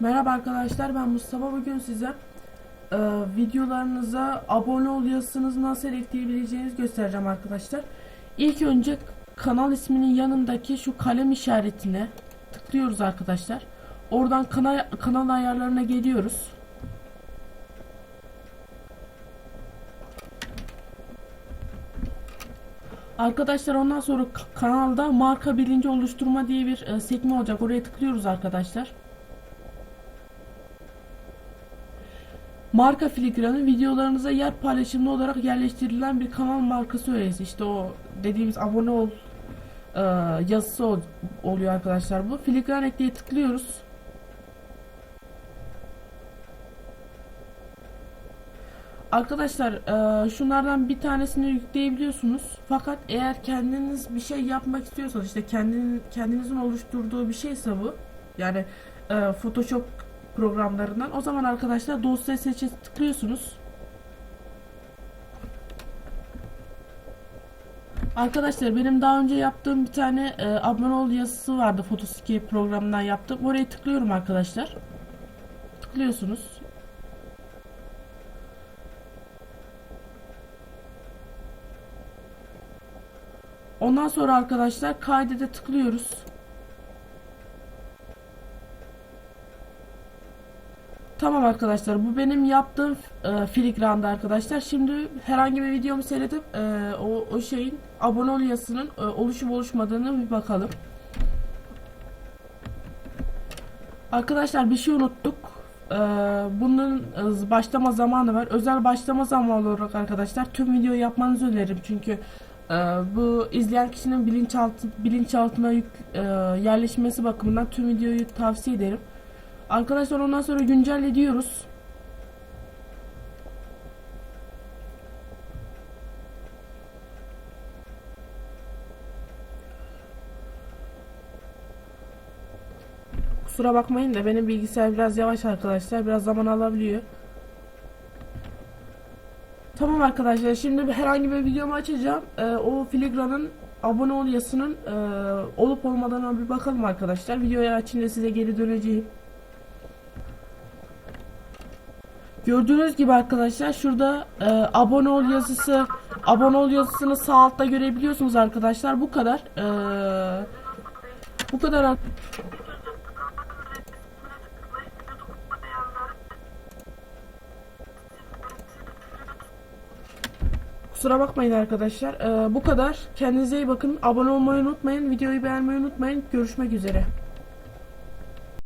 Merhaba arkadaşlar ben Mustafa bugün size e, videolarınıza abone ol yazısınızı nasıl ekleyebileceğinizi göstereceğim arkadaşlar. İlk önce kanal isminin yanındaki şu kalem işaretine tıklıyoruz arkadaşlar. Oradan kanal, kanal ayarlarına geliyoruz. Arkadaşlar ondan sonra kanalda marka bilinci oluşturma diye bir e, sekme olacak. Oraya tıklıyoruz arkadaşlar. Marka filigranı videolarınıza yer paylaşımlı olarak yerleştirilen bir kanal markası öğesi. İşte o dediğimiz abone ol e, yazısı ol- oluyor arkadaşlar bu. Filigran ekleye tıklıyoruz. Arkadaşlar e, şunlardan bir tanesini yükleyebiliyorsunuz. Fakat eğer kendiniz bir şey yapmak istiyorsanız işte kendin, kendinizin oluşturduğu bir şeyse bu yani e, Photoshop programlarından o zaman arkadaşlar dosya seçe tıklıyorsunuz. Arkadaşlar benim daha önce yaptığım bir tane e, abone ol yazısı vardı Photoscape programından yaptım. Oraya tıklıyorum arkadaşlar. Tıklıyorsunuz. Ondan sonra arkadaşlar kaydede tıklıyoruz. Tamam arkadaşlar bu benim yaptığım e, filigranda arkadaşlar. Şimdi herhangi bir videomu seyredip e, o, o şeyin abone ol e, oluşup oluşmadığını bir bakalım. Arkadaşlar bir şey unuttuk. E, bunun e, başlama zamanı var. Özel başlama zamanı olarak arkadaşlar tüm videoyu yapmanızı öneririm. Çünkü e, bu izleyen kişinin bilinçaltı bilinçaltına yük, e, yerleşmesi bakımından tüm videoyu tavsiye ederim. Arkadaşlar ondan sonra güncel ediyoruz. Kusura bakmayın da benim bilgisayar biraz yavaş arkadaşlar. Biraz zaman alabiliyor. Tamam arkadaşlar şimdi herhangi bir videomu açacağım. Ee, o filigranın abone ol yazısının e, olup olmadığına bir bakalım arkadaşlar. Videoyu açınca size geri döneceğim. Gördüğünüz gibi arkadaşlar şurada e, abone ol yazısı abone ol yazısını sağ altta görebiliyorsunuz arkadaşlar. Bu kadar. E, bu kadar. ar- Kusura bakmayın arkadaşlar. E, bu kadar. Kendinize iyi bakın. Abone olmayı unutmayın. Videoyu beğenmeyi unutmayın. Görüşmek üzere.